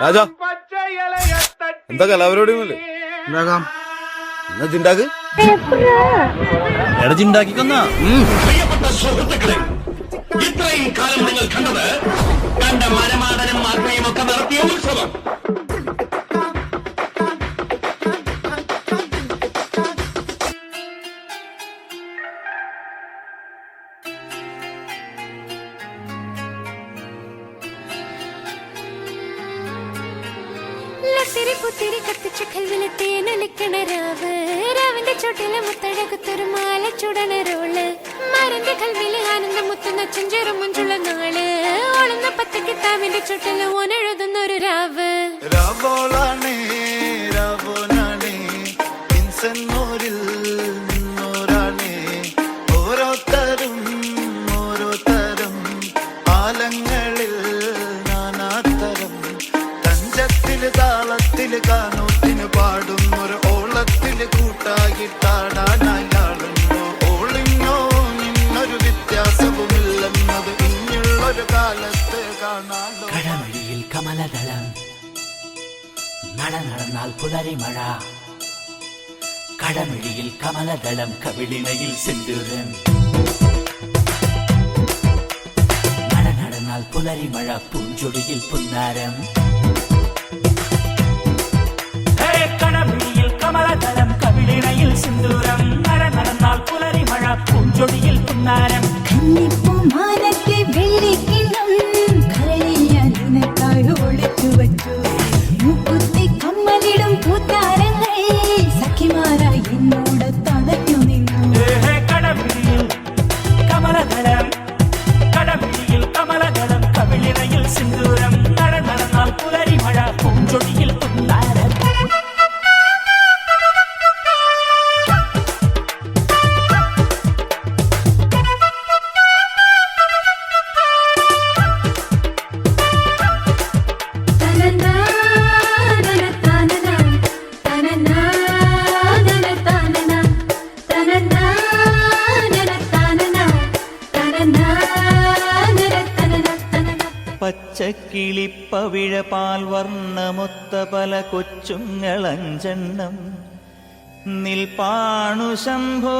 രാജാ. എന്താ കലാപരിപാടിയൊന്നുമില്ലേ ഉണ്ടാക്കാം എന്നാ ചിണ്ടാക്ക് പ്രിയപ്പെട്ട സുഹൃത്തുക്കളെ ഇത്രയും കാലം നിങ്ങൾ കണ്ടത് കണ്ട മരമാടനും ഒക്കെ നടത്തിയ ഉത്സവം. പുത്തിരി കത്തിച്ച കൽവിലെ തേനൊലിക്കണ രാവ്. രാവിന്റെ ചോട്ടിലെ മുത്തഴകത്തൊരു മാല ചുടണ റോൾ. മരന്റെ കൽവിലെ ആനന്ദം മുത്തുന്ന ചെഞ്ചെറു മുഞ്ചുള്ള നാൾ. ഓളുന്ന പത്ത് കിതാബിന്റെ ചുട്ടിൽ ഓനെഴുതുന്ന ഒരു രാവ്. രാവോളാണേ താളത്തിൽ കാനൂത്തിന് പാടുന്നൊരു ഓളത്തിൽ കൂട്ടായിട്ടാടാനായാളുണ്ടോ ഓളിന്നോ നിന്നൊരു വ്യത്യാസവുമില്ലെന്നത് ഇനിയുള്ളൊരു കാലത്ത് കാണാലോ. കടമഴിയിൽ കമലദളം നട നടന്നാൽ പുലരി മഴ കടമിഴിയിൽ കമലദളം കവിളിണയിൽ സിന്ദൂരം. നട നടന്നാൽ പുലരി മഴ പൂഞ്ചൊടിയിൽ പുന്നാരം. ഹേ, കടമിഴിയിൽ കമലദളം കവിളിണയിൽ സിന്ദൂരം നട നടന്നാൽ പുലരി മഴ പൂഞ്ചൊടിയിൽ പുന്നാരം കന്നിപ്പൂമാനത്തെ പച്ചക്കിളിപ്പവിഴ പാൽ വർണമൊത്ത പല കൊച്ചുങ്ങളഞ്ചെണ്ണം. നിൽപ്പാണു ശംഭോ.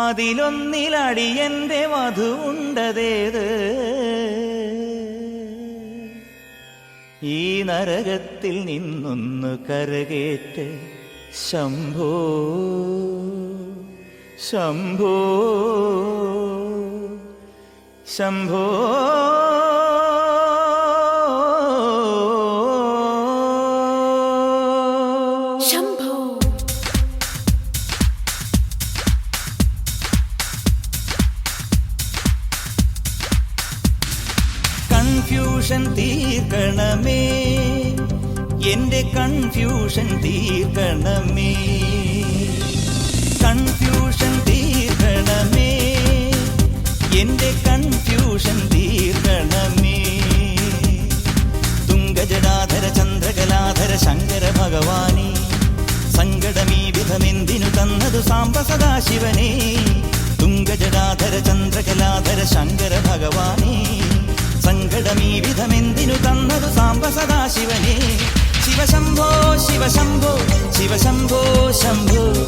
അതിലൊന്നിലടിയന്റെ മധുണ്ടതേത് ഈ നരകത്തിൽ നിന്നൊന്നു കരകേറ്റ് ശംഭോ. ശംഭോ ശംഭോ. ശംഭോ. കൺഫ്യൂഷൻ തീർക്കണമേ എന്റെ കൺഫ്യൂഷൻ തീർക്കണമേ. കൺഫ്യൂഷൻ തീർക്കണമേ എന്റെ കൺഫ്യൂഷൻ തീർക്കണമേ തുങ്കജടാധര ചന്ദ്രകലാധര ശങ്കര ഭഗവാനെ. സങ്കടമീ വിധമെന്തിനു തന്നതു സാംബ സദാശിവനെ. തുങ്കജടാധര ചന്ദ്രകലാധര ശങ്കര ഭഗവാനെ. സങ്കടമീ വിധമെന്തിനു തന്നതു ശംഭോ ശിവശംഭോ ശിവശംഭോ ശിവശംഭോ ശംഭോ.